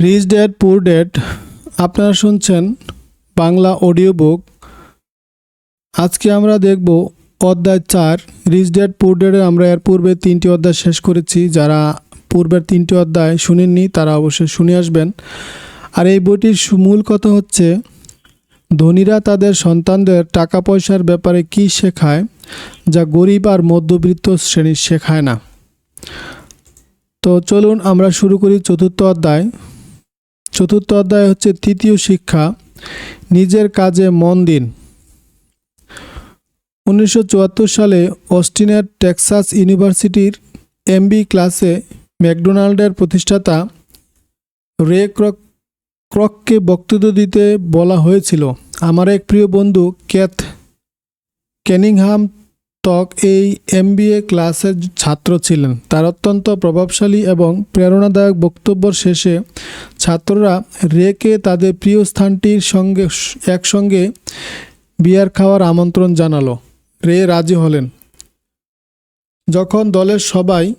Rich dad পুর dad আপনারা শুনছেন বাংলা অডিও বুক আজকে আমরা দেখব অধ্যায় চার। রিচ ড্যাড পুর ড্যাডে আমরা এর পূর্বে তিনটি অধ্যায় শেষ করেছি। যারা পূর্বের তিনটি অধ্যায় শুনেননি, তারা অবশ্যই শুনে আসবেন। আর এই বইটির মূল কথা হচ্ছে, ধনীরা তাদের সন্তানদের টাকা পয়সার ব্যাপারে কি শেখায়, যা গরিব আর মধ্যবিত্ত শ্রেণি শেখায় না। তো চলুন আমরা শুরু করি চতুর্থ অধ্যায়। চতুর্থ অধ্যায় হচ্ছে তৃতীয় শিক্ষা, নিজের কাজে মন দিন। উনিশশো চুয়াত্তর সালে অস্টিনের টেক্সাস ইউনিভার্সিটির এমবি ক্লাসে ম্যাকডোনাল্ডের প্রতিষ্ঠাতা রে ক্রক ক্রককে বক্তব্য দিতে বলা হয়েছিল। আমার এক প্রিয় বন্ধু ক্যাথ কেনিংহাম তক এই এমবিএ ক্লাসের ছাত্র ছিলেন। তার অত্যন্ত প্রভাবশালী এবং প্রেরণাদায়ক বক্তব্যর শেষে ছাত্ররা রেকে তাদের প্রিয় স্থানটির সঙ্গে একসঙ্গে বিয়ার খাওয়ার আমন্ত্রণ জানালো। রে রাজি হলেন। যখন দলের সবাই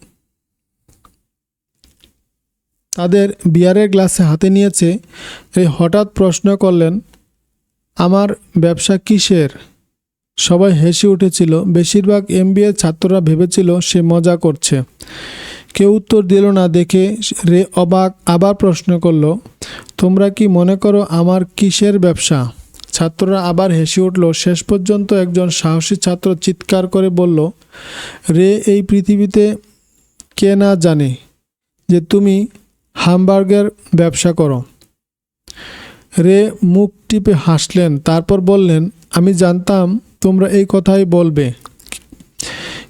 তাদের বিয়ারের গ্লাসে হাতে নিয়েছে, রে হঠাৎ প্রশ্ন করলেন, আমার ব্যবসা কিসের? সবাই হেসে উঠেছিল। বেশিরভাগ এমবিএ ছাত্ররা ভেবেছিল সে মজা করছে। কেউ উত্তর দিল না দেখে রে অবাক আবার প্রশ্ন করল, তোমরা কি মনে করো আমার কিসের ব্যবসা? ছাত্ররা আবার হেসে উঠল। শেষ পর্যন্ত একজন সাহসী ছাত্র চিৎকার করে বলল, রে, এই পৃথিবীতে কে না জানে যে তুমি হামবার্গের ব্যবসা করো? রে মুখ টিপে হাসলেন, তারপর বললেন, আমি জানতাম তোমরা এই কথাই বলবে।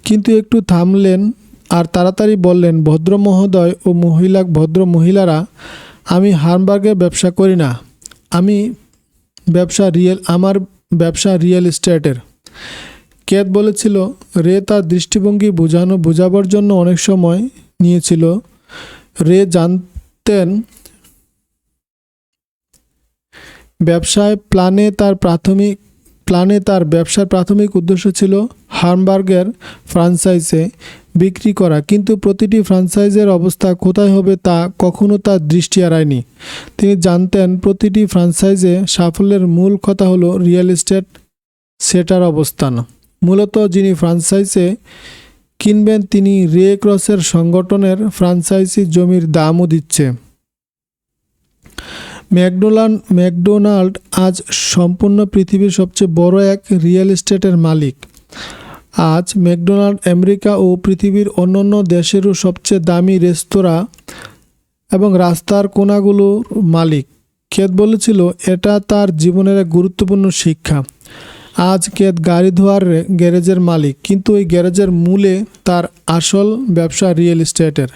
কিন্তু একটু থামলেন আর তাড়াতাড়ি বললেন, ভদ্র মহোদয় ও মহিলা, ভদ্র মহিলারা, আমি হামবার্গের ব্যবসা করি না। আমি ব্যবসা রিয়েল, আমার ব্যবসা রিয়েল এস্টেটের। কেত বলেছিল, রে তার দৃষ্টিভঙ্গি বোঝানো, বোঝাবার জন্য অনেক সময় নিয়েছিল। রে জানতেন, ব্যবসায় প্ল্যানে তার প্রাথমিক প্ল্যানে তার ব্যবসার প্রাথমিক উদ্দেশ্য ছিল হামবার্গের ফ্রাঞ্চাইজে বিক্রি করা, কিন্তু প্রতিটি ফ্রাঞ্চাইজের অবস্থা কোথায় হবে তা কখনো তার দৃষ্টি এড়ায়নি। তিনি জানতেন প্রতিটি ফ্রাঞ্চাইজে সাফল্যের মূল কথা হলো রিয়েল এস্টেট সেটার অবস্থান। মূলত যিনি ফ্রাঞ্চাইজে কিনবেন, তিনি রে ক্রসের সংগঠনের ফ্রাঞ্চাইজি জমির দামও দিচ্ছে। ম্যাকডোনাল্ড ম্যাকডোনাল্ড আজ সম্পূর্ণ পৃথিবীর সবচেয়ে বড় এক রিয়েল এস্টেটের মালিক। আজ ম্যাকডোনাল্ড আমেরিকা ও পৃথিবীর অন্যান্য দেশেরও সবচেয়ে দামি রেস্তোরাঁ এবং রাস্তার কোনাগুলোর মালিক। কেত বলেছিল, এটা তার জীবনের এক গুরুত্বপূর্ণ শিক্ষা। আজ কেত গাড়ি ধোয়ার গ্যারেজের মালিক, কিন্তু এই গ্যারেজের মূলে তার আসল ব্যবসা রিয়েল এস্টেটের।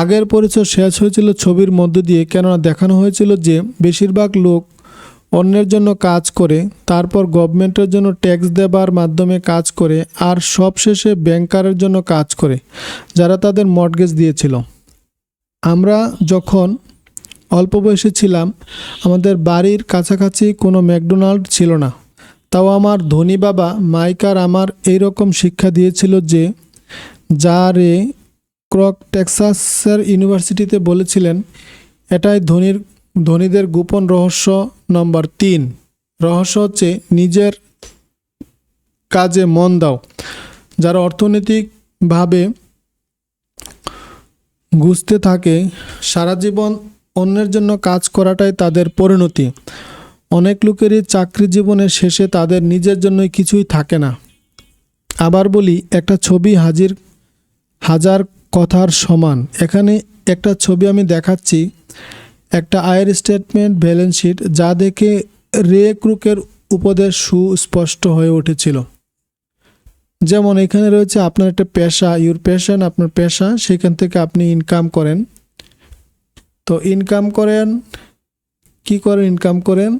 আগের পরিচয় শেষ হয়েছিল ছবির মধ্য দিয়ে, কেননা দেখানো হয়েছিল যে বেশিরভাগ লোক অন্যের জন্য কাজ করে, তারপর গভর্নমেন্টের জন্য ট্যাক্স দেবার মাধ্যমে কাজ করে, আর সবশেষে ব্যাংকারের জন্য কাজ করে, যারা তাদের মর্টগেজ দিয়েছিল। আমরা যখন অল্প বয়সে ছিলাম, আমাদের বাড়ির কাছাকাছি কোনো ম্যাকডোনাল্ড ছিল না। তাও আমার ধনী বাবা মাইকার আমার এইরকম শিক্ষা দিয়েছিল যে, যা রে ক্রক টেক্সাসের ইউনিভার্সিটিতে বলেছিলেন, এটাই ধনীর, ধনীদের গোপন রহস্য নম্বর তিন। রহস্য হচ্ছে নিজের কাজে মন দাও, যারা অর্থনৈতিকভাবে ঘুষতে থাকে, সারা জীবন অন্যের জন্য কাজ করাটাই তাদের পরিণতি। অনেক লোকেরই চাকরি জীবনের শেষে তাদের নিজের জন্যই কিছুই থাকে না। আবার বলি, একটা ছবি হাজির, হাজার কথার সমান। এখানে একটা ছবি আমি দেখাচ্ছি। একটা আয়ের স্টেটমেন্ট ব্যালেন্স শিট যা দেখে রে ক্রুকের উপদেশ সুস্পষ্ট হয়ে উঠেছিল। যেমন এখানে রয়েছে, আপনার একটা পেশা ইউর পেশন আপনার পেশা, সেখান থেকে আপনি ইনকাম করেন। তো ইনকাম করেন, কি করেন ইনকাম করেন?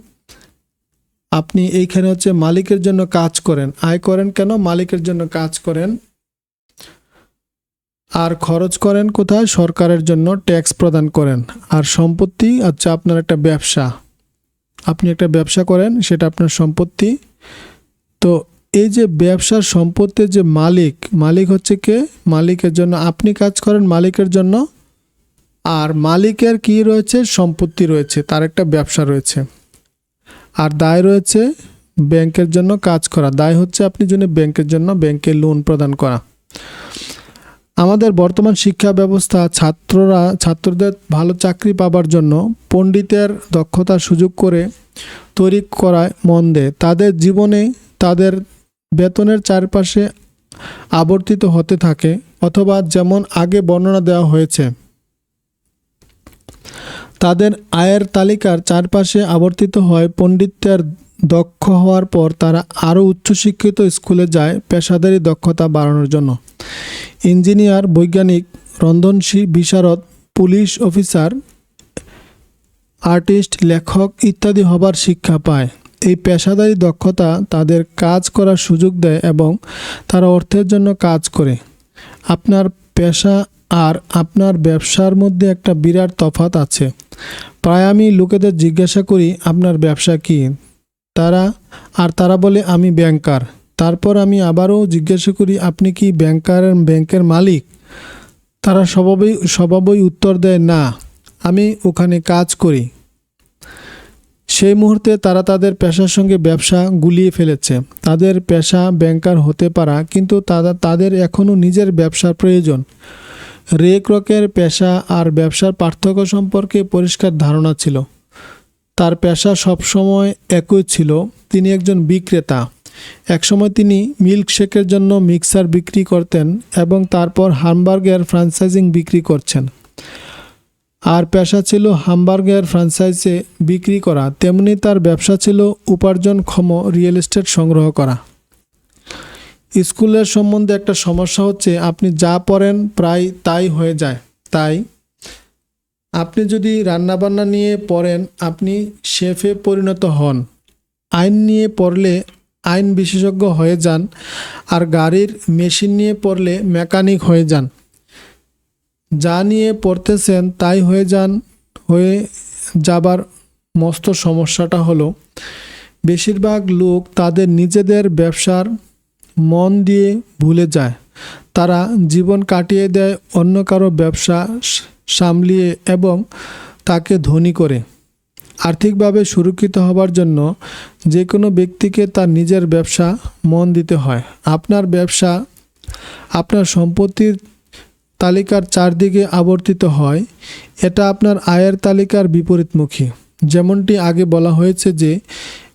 আপনি এইখানে হচ্ছে মালিকের জন্য কাজ করেন। আয় করেন কেন? মালিকের জন্য কাজ করেন। আর খরচ করেন কোথায়? সরকারের জন্য ট্যাক্স প্রদান করেন। আর সম্পত্তি আচ্ছা আপনার একটা ব্যবসা। আপনি একটা ব্যবসা করেন, সেটা আপনার সম্পত্তি। তো এই যে ব্যবসার সম্পত্তির যে মালিক মালিক হচ্ছে কে? মালিকের জন্য আপনি কাজ করেন মালিকের জন্য। আর মালিকের কি রয়েছে? সম্পত্তি রয়েছে, তার একটা ব্যবসা রয়েছে। আর দায় রয়েছে ব্যাংকের জন্য কাজ করা। দায় হচ্ছে আপনি যদি ব্যাংকের জন্য ব্যাংকে লোন প্রদান করা। আমাদের বর্তমান শিক্ষা ব্যবস্থা ছাত্ররা, ছাত্রদের ভালো চাকরি পাবার জন্য পণ্ডিতের দক্ষতার সুযোগ করে তৈরি করায় মন দেয়। তাদের জীবনে তাদের বেতনের চারপাশে আবর্তিত হতে থাকে অথবা যেমন আগে বর্ণনা দেওয়া হয়েছে, তাদের আয়ের তালিকার চারপাশে আবর্তিত হয় পণ্ডিতের দক্ষ হওয়ার পর তারা আরও উচ্চশিক্ষিত স্কুলে যায় পেশাদারি দক্ষতা বাড়ানোর জন্য। ইঞ্জিনিয়ার, বৈজ্ঞানিক রন্ধনশী বিশারদ পুলিশ অফিসার, আর্টিস্ট, লেখক ইত্যাদি হবার শিক্ষা পায়। এই পেশাদারি দক্ষতা তাদের কাজ করার সুযোগ দেয় এবং তারা অর্থের জন্য কাজ করে। আপনার পেশা আর আপনার ব্যবসার মধ্যে একটা বিরাট তফাৎ আছে। প্রায় আমি লোকেদের জিজ্ঞাসা করি, আপনার ব্যবসা কি? তারা, আর তারা বলে, আমি ব্যাংকার। তারপর আমি আবারও জিজ্ঞাসা করি, আপনি কি ব্যাংকার ব্যাংকের মালিক? তারা স্বভাবই স্বভাবই উত্তর দেয়, না, আমি ওখানে কাজ করি। সেই মুহূর্তে তারা তাদের পেশার সঙ্গে ব্যবসা গুলিয়ে ফেলেছে। তাদের পেশা ব্যাংকার হতে পারা, কিন্তু তারা তাদের এখনও নিজের ব্যবসার প্রয়োজন। রে ক্রকের পেশা আর ব্যবসার পার্থক্য সম্পর্কে পরিষ্কার ধারণা ছিল। তার পেশা সবসময় একই ছিল। তিনি একজন বিক্রেতা। একসময় তিনি মিল্কশেকের জন্য মিক্সার বিক্রি করতেন এবং তারপর হামবার্গের ফ্রাঞ্চাইজিং বিক্রি করছেন। আর পেশা ছিল হামবার্গের ফ্রাঞ্চাইজে বিক্রি করা, তেমনি তার ব্যবসা ছিল উপার্জনক্ষম রিয়েল এস্টেট সংগ্রহ করা। স্কুলের সম্বন্ধে একটা সমস্যা হচ্ছে, আপনি যা পড়েন প্রায় তাই হয়ে যায়। তাই আপনি যদি রান্নাবান্না নিয়ে পড়েন, আপনি শেফে পরিণত হন। আইন নিয়ে পড়লে আইন বিশেষজ্ঞ হয়ে যান আর গাড়ির মেশিন নিয়ে পড়লে মেকানিক হয়ে যান। যা নিয়ে পড়তেছেন তাই হয়ে যান, হয়ে যাবার মস্ত সমস্যাটা হলো, বেশিরভাগ লোক তাদের নিজেদের ব্যবসার মন দিয়ে ভুলে যায়। তারা জীবন কাটিয়ে দেয় অন্য কারও ব্যবসা সামলিয়ে এবং তাকে ধনী করে। আর্থিকভাবে সুরক্ষিত হবার জন্য যে কোনো ব্যক্তিকে তার নিজের ব্যবসা মন দিতে হয়। আপনার ব্যবসা আপনার সম্পত্তির তালিকার চারদিকে আবর্তিত হয়। এটা আপনার আয়ের তালিকার বিপরীতমুখী। যেমনটি আগে বলা হয়েছে যে,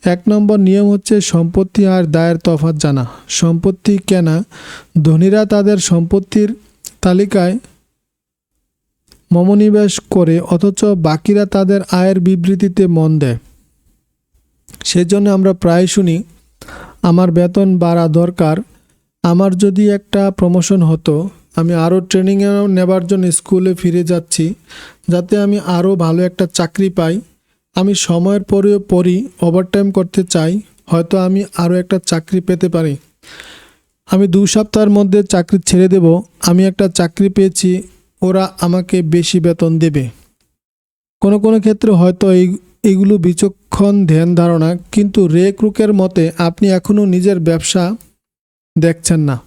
এক নম্বর নিয়ম হচ্ছে সম্পত্তি আর দায়ের তফাৎ জানা। সম্পত্তি কেনা, ধনীরা তাদের সম্পত্তির তালিকায় মমনিবেশ করে, অথচ বাকিরা তাদের আয়ের বিবৃতিতে মন দেয়। সেজন্য আমরা প্রায় শুনি, আমার বেতন বাড়া দরকার, আমার যদি একটা প্রমোশন হতো, আমি আরও ট্রেনিংয়ে নেবার জন্য স্কুলে ফিরে যাচ্ছি, যাতে আমি আরও ভালো একটা চাকরি পাই, আমি সময়ের পরেও পরই ওভারটাইম করতে চাই, হয়তো আমি আরও একটা চাকরি পেতে পারি। আমি দু সপ্তাহের মধ্যে চাকরি ছেড়ে দেব, আমি একটা চাকরি পেয়েছি ওরা আমাকে বেশি বেতন দেবে। কোনো কোনো ক্ষেত্রে হয়তো এই, এগুলো বিচক্ষণ ধ্যান ধারণা, কিন্তু রে ক্রুকের মতে আপনি এখনও নিজের ব্যবসা দেখছেন না।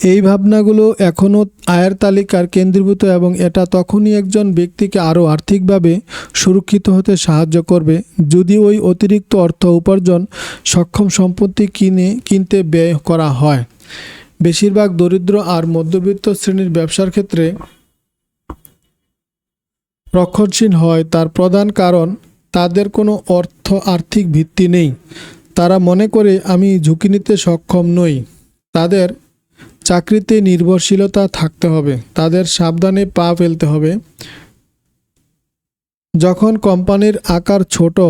এই ভাবনাগুলো এখনও আয়ের তালিকার কেন্দ্রীভূত এবং এটা তখনই একজন ব্যক্তিকে আরও আর্থিকভাবে সুরক্ষিত হতে সাহায্য করবে, যদি ওই অতিরিক্ত অর্থ উপার্জন সক্ষম সম্পত্তি কিনে, কিনতে ব্যয় করা হয়। বেশিরভাগ দরিদ্র আর মধ্যবিত্ত শ্রেণির ব্যবসার ক্ষেত্রে রক্ষণশীল হয়। তার প্রধান কারণ, তাদের কোনো অর্থ আর্থিক ভিত্তি নেই। তারা মনে করে, আমি ঝুঁকি নিতে সক্ষম নই। তাদের চাকরিতে নির্ভরশীলতা থাকতে হবে। তাদের সাবধানে পা ফেলতে হবে। যখন কোম্পানির আকার ছোট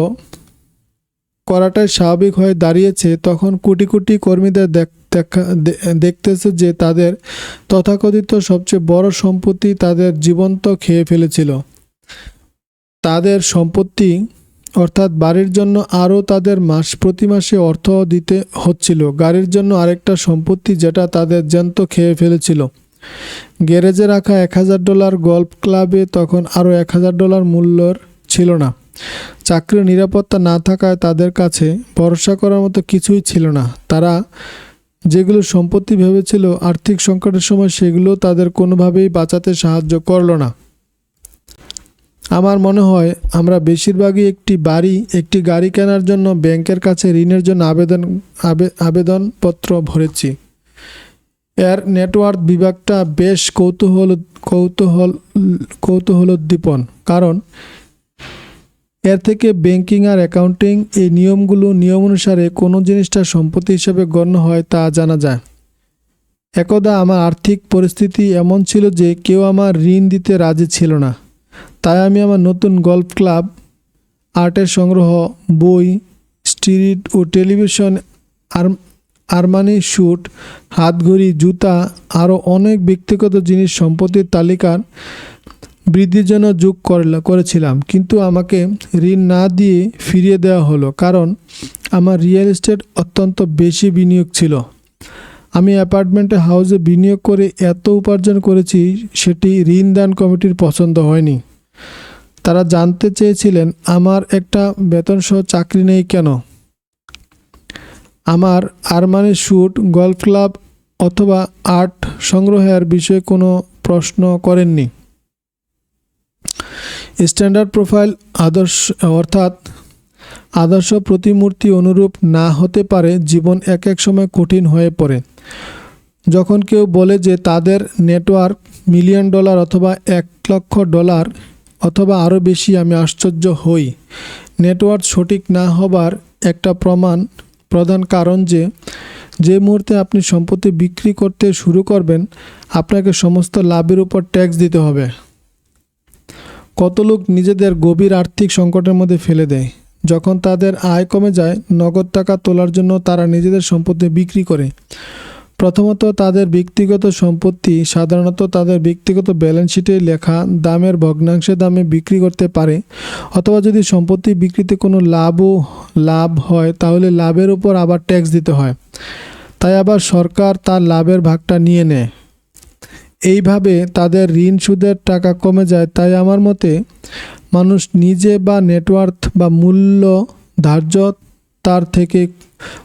করাটাই স্বাভাবিক হয়ে দাঁড়িয়েছে, তখন কোটি কোটি কর্মীদের দেখ- দেখা- দেখতেছে যে তাদের তথাকথিত সবচেয়ে বড় সম্পত্তি তাদের জীবন্ত খেয়ে ফেলেছিল। তাদের সম্পত্তি, অর্থাৎ বাড়ির জন্য আরও তাদের মাস, প্রতি মাসে অর্থ দিতে হচ্ছিল। গাড়ির জন্য আরেকটা সম্পত্তি যেটা তাদের জ্যান্ত খেয়ে ফেলেছিল। গ্যারেজে রাখা এক হাজার ডলার গল্ফ ক্লাবে তখন আরও এক হাজার ডলার মূল্যর ছিল না। চাকরির নিরাপত্তা না থাকায় তাদের কাছে ভরসা করার মতো কিছুই ছিল না। তারা যেগুলো সম্পত্তি ভেবেছিল আর্থিক সংকটের সময় সেগুলো তাদের কোনোভাবেই বাঁচাতে সাহায্য করল না। আমার মনে হয় আমরা বেশিরভাগই একটি বাড়ি, একটি গাড়ি কেনার জন্য ব্যাংকের কাছে ঋণের জন্য আবেদন, আবে- আবেদনপত্র ভরেছি। এর নেটওয়ার্ক বিভাগটা বেশ কৌতূহল কৌতূহল, কৌতূহলোদ্দীপন, কারণ এর থেকে ব্যাংকিং আর অ্যাকাউন্টিং এই নিয়মগুলো নিয়ম অনুসারে কোনো জিনিসটা সম্পত্তি হিসেবে গণ্য হয় তা জানা যায়। একদা আমার আর্থিক পরিস্থিতি এমন ছিল যে কেউ আমার ঋণ দিতে রাজি ছিল না। তাই আমি আমার নতুন গল্ফ ক্লাব, আর্টের সংগ্রহ, বই, স্টিরিট ও টেলিভিশন আর আরমানি শ্যুট হাতঘড়ি, জুতা, আরও অনেক ব্যক্তিগত জিনিস সম্পত্তির তালিকার বৃদ্ধির জন্য যোগ করেছিলাম। কিন্তু আমাকে ঋণ না দিয়ে ফিরিয়ে দেওয়া হলো কারণ আমার রিয়েল এস্টেট অত্যন্ত বেশি বিনিয়োগ ছিল। আমি অ্যাপার্টমেন্টে হাউসে বিনিয়োগ করে এত উপার্জন করেছি, সেটি ঋণ দান কমিটির পছন্দ হয়নি। তারা জানতে চেয়েছিলেন, আমার একটা বেতনসহ চাকরি নেই কেন? আমার আরমানি শ্যুট গল্ফ ক্লাব অথবা আর্ট সংগ্রহের বিষয়ে কোনো প্রশ্ন করেননি। স্ট্যান্ডার্ড প্রোফাইল আদর্শ, অর্থাৎ আদর্শ প্রতিমূর্তি অনুরূপ না হতে পারে, জীবন এক এক সময় কঠিন হয়ে পড়ে। যখন কেউ বলে যে তাদের নেটওয়ার্ক মিলিয়ন ডলার অথবা এক লক্ষ ডলার অথবা আরও বেশি, আমি আশ্চর্য হই। নেটওয়ার্ক সঠিক না হবার একটা প্রমাণ, প্রধান কারণ যে যে মুহূর্তে আপনি সম্পত্তি বিক্রি করতে শুরু করবেন, আপনাকে সমস্ত লাভের উপর ট্যাক্স দিতে হবে। কত লোক নিজেদের গভীর আর্থিক সংকটের মধ্যে ফেলে দেয়। যখন তাদের আয় কমে যায়, নগদ টাকা তোলার জন্য তারা নিজেদের সম্পত্তি বিক্রি করে। প্রথমত তাদের ব্যক্তিগত সম্পত্তি, সাধারণত তাদের ব্যক্তিগত ব্যালেন্স শিটে লেখা দামের ভগ্নাংশে দামে বিক্রি করতে পারে। অথবা যদি সম্পত্তি বিক্রিতে কোনো লাভও, লাভ হয়, তাহলে লাভের উপর আবার ট্যাক্স দিতে হয়। তাই আবার সরকার তার লাভের ভাগটা নিয়ে নেয়। এইভাবে তাদের ঋণ সুদের টাকা কমে যায়। তাই আমার মতে, মানুষ নিজে বা নেটওয়ার্থ বা মূল্য ধার্য, তার থেকে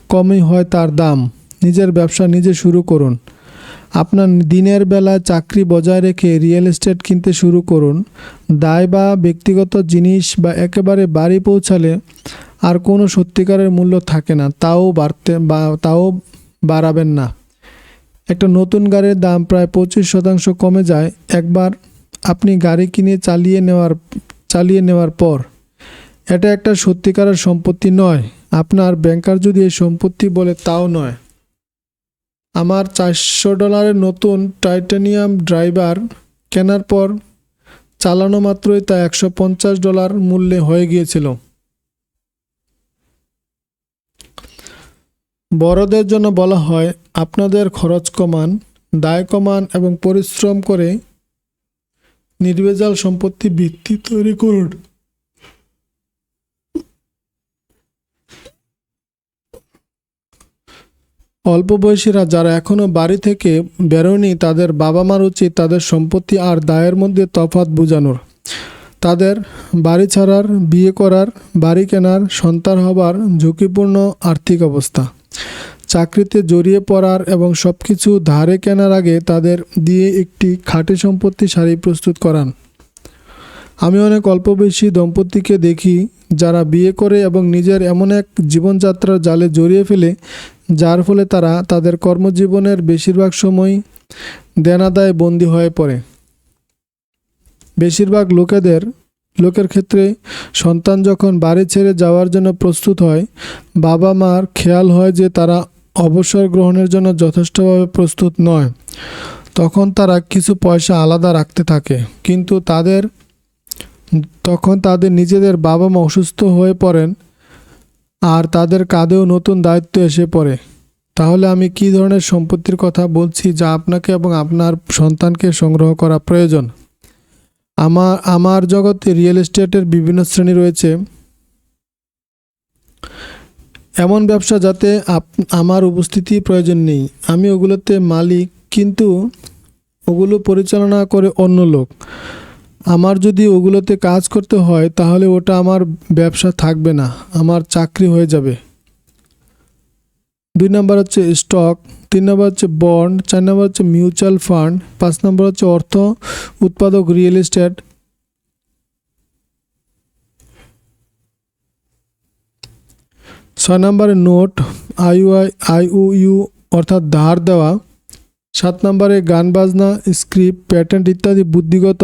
কমই হয় তার দাম। নিজের ব্যবসা নিজে শুরু করুন। আপনার দিনের বেলায় চাকরি বজায় রেখে রিয়েল এস্টেট কিনতে শুরু করুন। দায় বা ব্যক্তিগত জিনিস বা একেবারে বাড়ি পৌঁছালে আর কোনো সত্যিকারের মূল্য থাকে না। তাও বাড়তে বা তাও বাড়াবেন না। একটা নতুন গাড়ির দাম প্রায় পঁচিশ শতাংশ কমে যায়। একবার আপনি গাড়ি কিনে চালিয়ে নেওয়ার চালিয়ে নেওয়ার পর। এটা একটা সত্যিকারের সম্পত্তি নয়। আপনার ব্যাংকার যদি এই সম্পত্তি বলে, তাও নয়। আমার চারশো ডলারের নতুন টাইটানিয়াম ড্রাইভার কেনার পর চালানো মাত্রই তা একশো পঞ্চাশ ডলার মূল্যে হয়ে গিয়েছিল। বড়দের জন্য বলা হয়, আপনাদের খরচ কমান, দায় কমান এবং পরিশ্রম করে নির্ভেজাল সম্পত্তি ভিত্তি তৈরি করুন। অল্প বয়সীরা যারা এখনও বাড়ি থেকে বেরোয়নি, তাদের বাবা মার উচিত তাদের সম্পত্তি আর দায়ের মধ্যে তফাৎ বোঝানোর। তাদের বাড়ি ছাড়ার, বিয়ে করার, বাড়ি কেনার, সন্তান হবার ঝুঁকিপূর্ণ আর্থিক অবস্থা। চাকরিতে জড়িয়ে পড়ার এবং সব কিছু ধারে কেনার আগে তাদের দিয়ে একটি খাঁটি সম্পত্তি শাড়ি প্রস্তুত করান। আমি অনেক অল্প বেশি দম্পতিকে দেখি যারা বিয়ে করে এবং নিজের এমন এক জীবনযাত্রার জালে জড়িয়ে ফেলে, যার ফলে তারা তাদের কর্মজীবনের বেশিরভাগ সময় দেনাদায় বন্দী হয়ে পড়ে। বেশিরভাগ লোকেদের লোকের ক্ষেত্রে সন্তান যখন বাড়ি ছেড়ে যাওয়ার জন্য প্রস্তুত হয়, বাবা মার খেয়াল হয় যে তারা অবসর গ্রহণের জন্য যথেষ্টভাবে প্রস্তুত নয়। তখন তারা কিছু পয়সা আলাদা রাখতে থাকে। কিন্তু তাদের, তখন তাদের নিজেদের বাবা মা অসুস্থ হয়ে পড়েন আর তাদের কাঁধেও নতুন দায়িত্ব এসে পড়ে। তাহলে আমি কী ধরনের সম্পত্তির কথা বলছি যা আপনাকে এবং আপনার সন্তানকে সংগ্রহ করা প্রয়োজন? আমার আমার জগতে রিয়েল এস্টেটের বিভিন্ন শ্রেণি রয়েছে। এমন ব্যবসা যাতে আমার উপস্থিতি প্রয়োজন নেই। আমি ওগুলোতে মালিক, কিন্তু ওগুলো পরিচালনা করে অন্য লোক। আমার যদি ওগুলোতে কাজ করতে হয়, তাহলে ওটা আমার ব্যবসা থাকবে না। আমার চাকরি হয়ে যাবে। দুই নাম্বার হচ্ছে স্টক তিন নম্বর হচ্ছে বন্ড চার নম্বর হচ্ছে মিউচুয়াল ফান্ড পাঁচ নম্বর হচ্ছে অর্থ উৎপাদক রিয়েল এস্টেট ছয় নম্বরে নোট আইউআই আইউইউ অর্থাৎ ধার দেওয়া। সাত নম্বরে গান বাজনা স্ক্রিপ্ট প্যাটেন্ট ইত্যাদি বুদ্ধিগত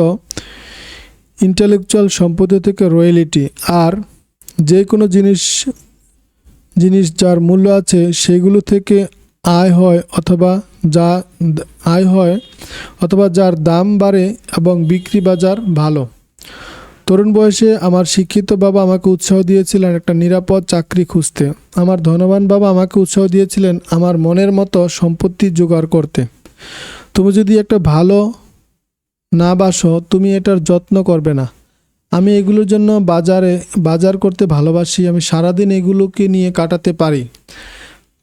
ইন্টেলেকচুয়াল সম্পত্তি থেকে রয়্যালিটি আর যে কোনো জিনিস জিনিস যার মূল্য আছে সেগুলো থেকে আয় হয় অথবা যা আয় হয় অথবা যার দাম বাড়ে এবং বিক্রি বাজার ভালো। তরুণ বয়সে আমার শিক্ষিত বাবা আমাকে উৎসাহ দিয়েছিলেন একটা নিরাপদ চাকরি খুঁজতে। আমার ধনবান বাবা আমাকে উৎসাহ দিয়েছিলেন আমার মনের মতো সম্পত্তি জোগাড় করতে। তুমি যদি একটা ভালো না বাসো, তুমি এটার যত্ন করবে না। আমি এগুলোর জন্য বাজারে, বাজার করতে ভালোবাসি, আমি সারাদিন এগুলোকে নিয়ে কাটাতে পারি।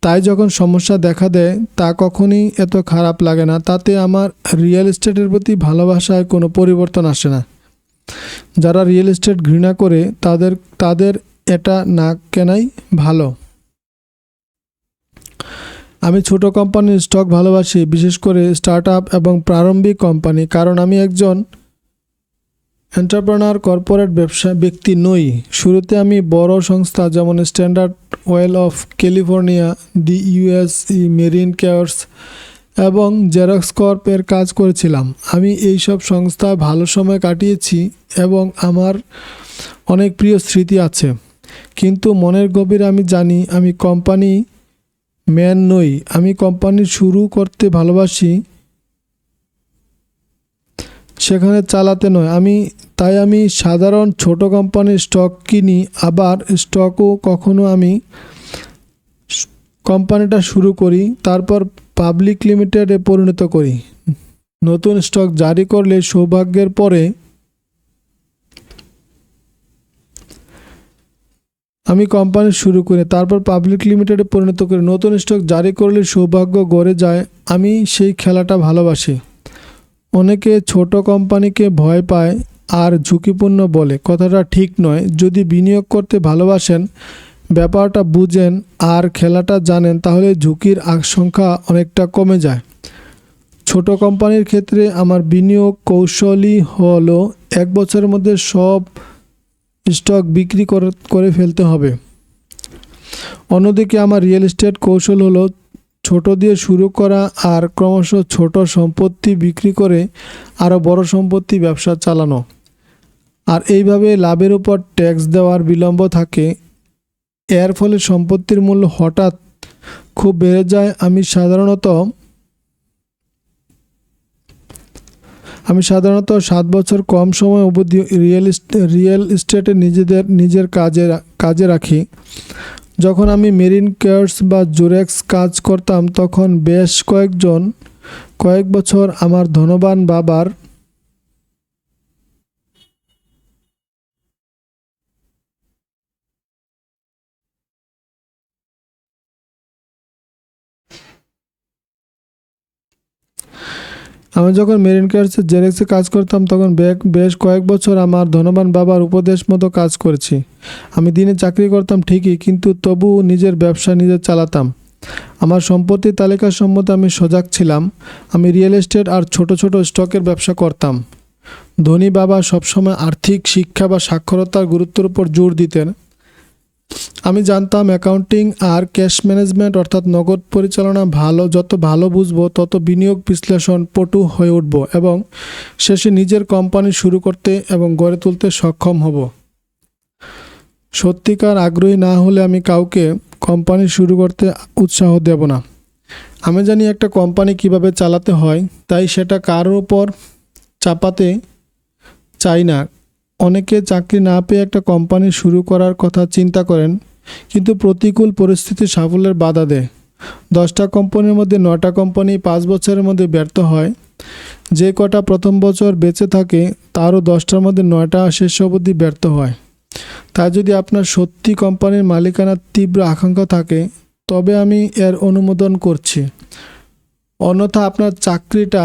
তাই যখন সমস্যা দেখা দেয়, তা কখনই এত খারাপ লাগে না। তাতে আমার রিয়েল এস্টেটের প্রতি ভালোবাসায় কোনো পরিবর্তন আসে না। যারা রিয়েল এস্টেট ঘৃণা করে, তাদের তাদের এটা না কেনাই ভালো। আমি ছোট কোম্পানির স্টক ভালোবাসি, বিশেষ করে স্টার্ট এবং প্রারম্ভিক কোম্পানি। কারণ আমি একজন এন্টারপ্রেনার কর্পোরেট ব্যবসা, ব্যক্তি নই। শুরুতে আমি বড় সংস্থা যেমন Standard Oil of California the ইউএসই marine cares এবং জেরক্স কর্পের কাজ করেছিলাম। আমি এই সব সংস্থায় ভালো সময় কাটিয়েছি এবং আমার অনেক প্রিয় স্মৃতি আছে। কিন্তু মনের গভীরে আমি জানি, আমি কোম্পানি ম্যান নই। আমি কোম্পানি শুরু করতে ভালোবাসি সেখানে চালাতে নয়। আমি, তাই আমি সাধারণ ছোট কোম্পানির স্টক কিনি, আবার স্টকও কখনো আমি কোম্পানিটা শুরু করি, তারপর পাবলিক লিমিটেডে পরিণত করি। নতুন স্টক জারি করলে সৌভাগ্যের পরে আমি কোম্পানি শুরু করি, তারপর পাবলিক লিমিটেডে পরিণত করি। নতুন স্টক জারি করলে সৌভাগ্য গড়ে যায়। আমি সেই খেলাটা ভালোবাসি। অনেকে ছোট কোম্পানিকে ভয় পায় আর ঝুঁকিপূর্ণ বলে। কথাটা ঠিক নয়। যদি বিনিয়োগ করতে ভালোবাসেন, ব্যাপারটা বুঝেন আর খেলাটা জানেন, তাহলে ঝুঁকির আশঙ্কা অনেকটা কমে যায়। ছোট কোম্পানির ক্ষেত্রে আমার বিনিয়োগ কৌশলই হলো এক বছরের মধ্যে সব স্টক বিক্রি করে করে ফেলতে হবে। অন্যদিকে আমার রিয়েল এস্টেট কৌশল হলো ছোট দিয়ে শুরু করা আর ক্রমশ ছোট সম্পত্তি বিক্রি করে আরও বড় সম্পত্তি ব্যবসা চালানো। আর এইভাবে লাভের উপর ট্যাক্স দেওয়ার বিলম্ব থাকে। এর ফলে সম্পত্তির মূল্য হঠাৎ খুব বেড়ে যায়। আমি সাধারণত আমি সাধারণত সাত বছর কম সময় অবধি রিয়েল রিয়েল এস্টেটে নিজেদের, নিজের কাজে কাজে রাখি। যখন আমি মেরিন কেয়ার্স বা জোরেক্স কাজ করতাম, তখন বেশ কয়েকজন, কয়েক বছর আমার ধনবান বাবার আমি যখন মেরিন কেয়ার্সে জেরেক্সে কাজ করতাম, তখন বেশ কয়েক বছর আমার ধনবান বাবার উপদেশ মতো কাজ করেছি। আমি দিনে চাকরি করতাম ঠিকই, কিন্তু তবুও নিজের ব্যবসা নিজে চালাতাম। আমার সম্পত্তির তালিকা সম্বন্ধে আমি সজাগ ছিলাম। আমি রিয়েল এস্টেট আর ছোট ছোট স্টকের ব্যবসা করতাম। ধনী বাবা সবসময় আর্থিক শিক্ষা বা সাক্ষরতার গুরুত্বের উপর জোর দিতেন। আমি জানতাম অ্যাকাউন্টিং আর ক্যাশ ম্যানেজমেন্ট অর্থাৎ নগদ পরিচালনা ভালো, যত ভালো বুঝব, তত বিনিয়োগ বিশ্লেষণ পটু হয়ে উঠব এবং শেষে নিজের কোম্পানি শুরু করতে এবং গড়ে তুলতে সক্ষম হব। সত্যিকার আগ্রহী না হলে আমি কাউকে কোম্পানি শুরু করতে উৎসাহ দেব না। আমি জানি একটা কোম্পানি কীভাবে চালাতে হয়, তাই সেটা কারোর উপর চাপাতে চাই না। অনেকে চাকরি না পেয়ে একটা কোম্পানি শুরু করার কথা চিন্তা করেন, কিন্তু প্রতিকূল পরিস্থিতি সাফল্যের বাধা দেয়। দশটা কোম্পানির মধ্যে নটা কোম্পানি পাঁচ বছরের মধ্যে ব্যর্থ হয়। যে কটা প্রথম বছর বেঁচে থাকে, তারও দশটার মধ্যে নয়টা শেষ অবধি ব্যর্থ হয়। তাই যদি আপনার সত্যি কোম্পানির মালিকানার তীব্র আকাঙ্ক্ষা থাকে, তবে আমি এর অনুমোদন করছি। অন্যথা আপনার চাকরিটা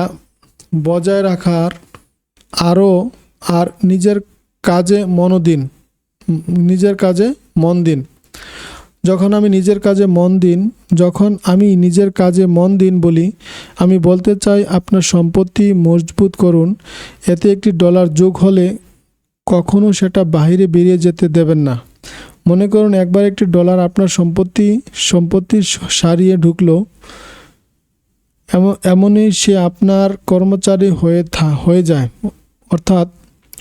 বজায় রাখার আরও আর নিজের কাজে মন দিন। নিজের কাজে মন দিন। যখন আমি নিজের কাজে মন দিন, যখন আমি নিজের কাজে মন দিন বলি, আমি বলতে চাই আপনার সম্পত্তি মজবুত করুন। এতে একটি ডলার যোগ হলে কখনো সেটা বাইরে বেরিয়ে যেতে দেবেন না। মনে করুন একবার একটি ডলার আপনার সম্পত্তি সম্পত্তি সারিয়ে ঢুকলো, এমন এমনই সে আপনার কর্মচারী হয়ে থা হয়ে যায়। অর্থাৎ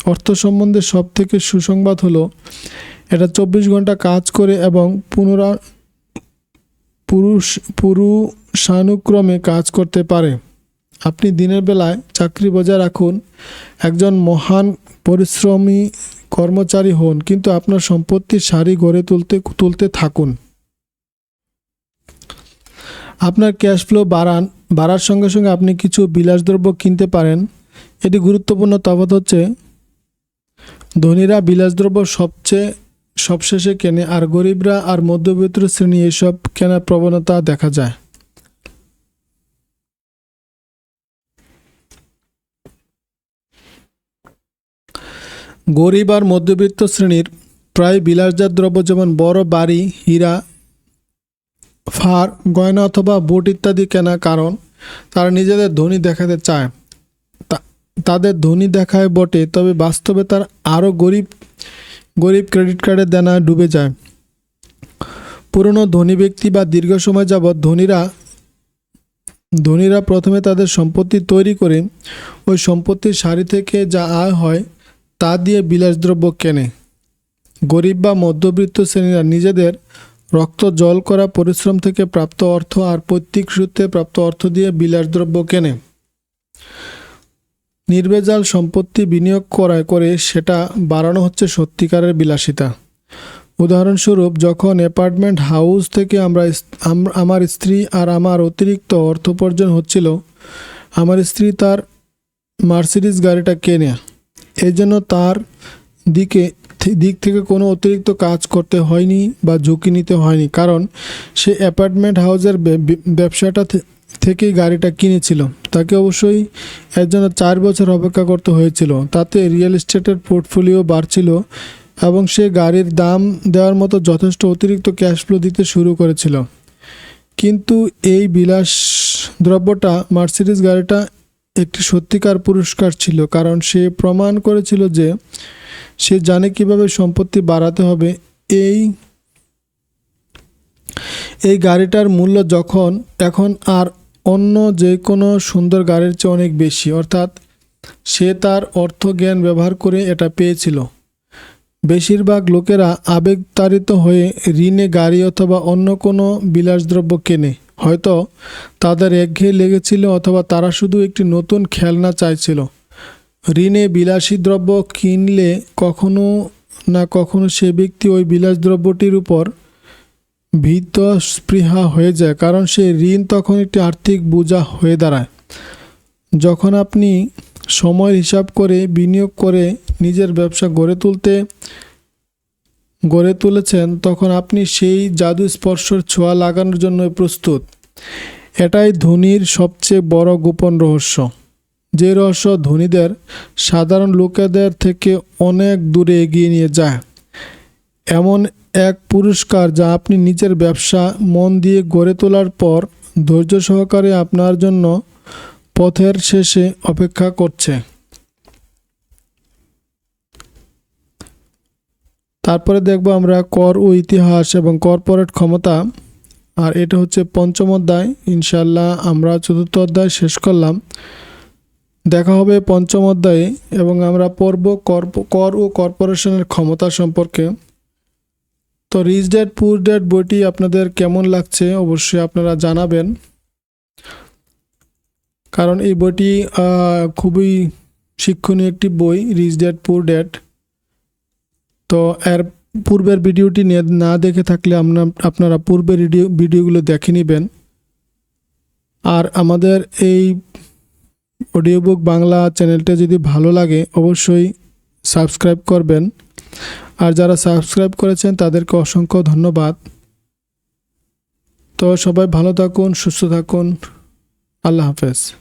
অর্থ সম্বন্ধে সব থেকে সুসংবাদ হলো, এটা চব্বিশ ঘণ্টা কাজ করে এবং পুনরা, পুরুষ, পুরুষানুক্রমে কাজ করতে পারে। আপনি দিনের বেলায় চাকরি বজায় রাখুন, একজন মহান পরিশ্রমী কর্মচারী হন, কিন্তু আপনার সম্পত্তির সারি গড়ে তুলতে তুলতে থাকুন। আপনার ক্যাশ ফ্লো বাড়ান, বাড়ার সঙ্গে সঙ্গে আপনি কিছু বিলাসদ্রব্য কিনতে পারেন। এটি গুরুত্বপূর্ণ তফাৎ হচ্ছে ধনীরা বিলাসদ্রব্য সবচেয়ে সবশেষে কেনে আর গরিবরা আর মধ্যবিত্ত শ্রেণি এসব কেনার প্রবণতা দেখা যায়। গরিব আর মধ্যবিত্ত শ্রেণির প্রায় বিলাসজাত দ্রব্য যেমন বড় বাড়ি, হীরা, ফার, গয়না অথবা বুট ইত্যাদি কেনা কারণ তারা নিজেদের ধনী দেখাতে চায়। তা- তাদের ধনী দেখায় বটে, তবে বাস্তবে তার আরও গরিব গরিব ক্রেডিট কার্ডের দেনায় ডুবে যায়। পুরনো ধনী ব্যক্তি বা দীর্ঘ সময় যাবৎ ধনীরা ধনীরা প্রথমে তাদের সম্পত্তি তৈরি করে ওই সম্পত্তির সারি থেকে যা আয় হয় তা দিয়ে বিলাসদ্রব্য কেনে। গরিব বা মধ্যবিত্ত শ্রেণীরা নিজেদের রক্ত জল করা পরিশ্রম থেকে প্রাপ্ত অর্থ আর পৈতৃক সূত্রে প্রাপ্ত অর্থ দিয়ে বিলাসদ্রব্য কেনে। নির্ভেজাল সম্পত্তি বিনিয়োগ করায় করে সেটা বাড়ানো হচ্ছে সত্যিকারের বিলাসিতা। উদাহরণস্বরূপ, যখন অ্যাপার্টমেন্ট হাউস থেকে আমরা আমার স্ত্রী আর আমার অতিরিক্ত অর্থ উপার্জন হচ্ছিল, আমার স্ত্রী তার মার্সিডিস গাড়িটা কেনে। এই জন্য তার দিকে দিক থেকে কোনো অতিরিক্ত কাজ করতে হয়নি বা ঝুঁকি নিতে হয়নি, কারণ সে অ্যাপার্টমেন্ট হাউসের ব্যবসাটা থেকেই গাড়িটা কিনেছিল। তাকে অবশ্যই এর জন্য চার বছর অপেক্ষা করতে হয়েছিল। তাতে রিয়েল এস্টেটের পোর্টফোলিও বাড়ছিল এবং সে গাড়ির দাম দেওয়ার মতো যথেষ্ট অতিরিক্ত ক্যাশ ফ্লো দিতে শুরু করেছিল। কিন্তু এই বিলাস দ্রব্যটা মার্সিডিস গাড়িটা একটি সত্যিকার পুরস্কার ছিল, কারণ সে প্রমাণ করেছিল যে সে জানে কীভাবে সম্পত্তি বাড়াতে হবে। এই এই গাড়িটার মূল্য যখন এখন আর অন্য যে কোনো সুন্দর গাড়ির চেয়ে অনেক বেশি, অর্থাৎ সে তার অর্থ জ্ঞান ব্যবহার করে এটা পেয়েছিল। বেশিরভাগ লোকেরা আবেগতাড়িত হয়ে ঋণে গাড়ি অথবা অন্য কোনো বিলাসদ্রব্য কেনে। হয়তো তাদের একঘেয়ে লেগেছিল অথবা তারা শুধু একটি নতুন খেলনা চাইছিল। ঋণে বিলাসী দ্রব্য কিনলে কখনো না কখনো সে ব্যক্তি ওই বিলাসদ্রব্যটির উপর ভীত স্পৃহা হয়ে যায়, কারণ সে ঋণ তখন একটি আর্থিক বোঝা হয়ে দাঁড়ায়। যখন আপনি সময়ের হিসাব করে বিনিয়োগ করে নিজের ব্যবসা গড়ে তুলতে, গড়ে তুলেছেন, তখন আপনি সেই জাদু স্পর্শর ছোঁয়া লাগানোর জন্য প্রস্তুত। এটাই ধনীর সবচেয়ে বড় গোপন রহস্য। যে রহস্য ধনীদের, সাধারণ লোকেদের থেকে অনেক দূরে এগিয়ে নিয়ে যায়। এমন এক পুরস্কার যা আপনি নিজের ব্যবসা মন দিয়ে গড়ে তোলার পর ধৈর্য সহকারে আপনার জন্য পথের শেষে অপেক্ষা করছে। তারপরে দেখব আমরা কর ও ইতিহাস এবং কর্পোরেট ক্ষমতা। আর এটা হচ্ছে পঞ্চম অধ্যায়। ইনশাল্লাহ আমরা চতুর্থ অধ্যায় শেষ করলাম। দেখা হবে পঞ্চম অধ্যায়ে এবং আমরা কর্প- কর ও কর্পোরেশনের ক্ষমতা সম্পর্কে। তো রিচ ড্যাড পুর ড্যাড বইটি আপনাদের কেমন লাগছে অবশ্যই আপনারা জানাবেন। কারণ এই বইটি খুবই শিক্ষণীয় একটি বই রিচ ড্যাড পুর ড্যাড তো এর পূর্বের ভিডিওটি নে- দেখে থাকলে আপনার আপনারা পূর্বের ভিডিও, ভিডিওগুলো দেখে নেবেন। আর আমাদের এই অডিও বুক বাংলা চ্যানেলটা যদি ভালো লাগে, অবশ্যই সাবস্ক্রাইব করবেন। আর যারা সাবস্ক্রাইব করেছেন তাদেরকে অসংখ্য ধন্যবাদ। তো সবাই ভালো থাকুন, সুস্থ থাকুন। আল্লাহ হাফেজ।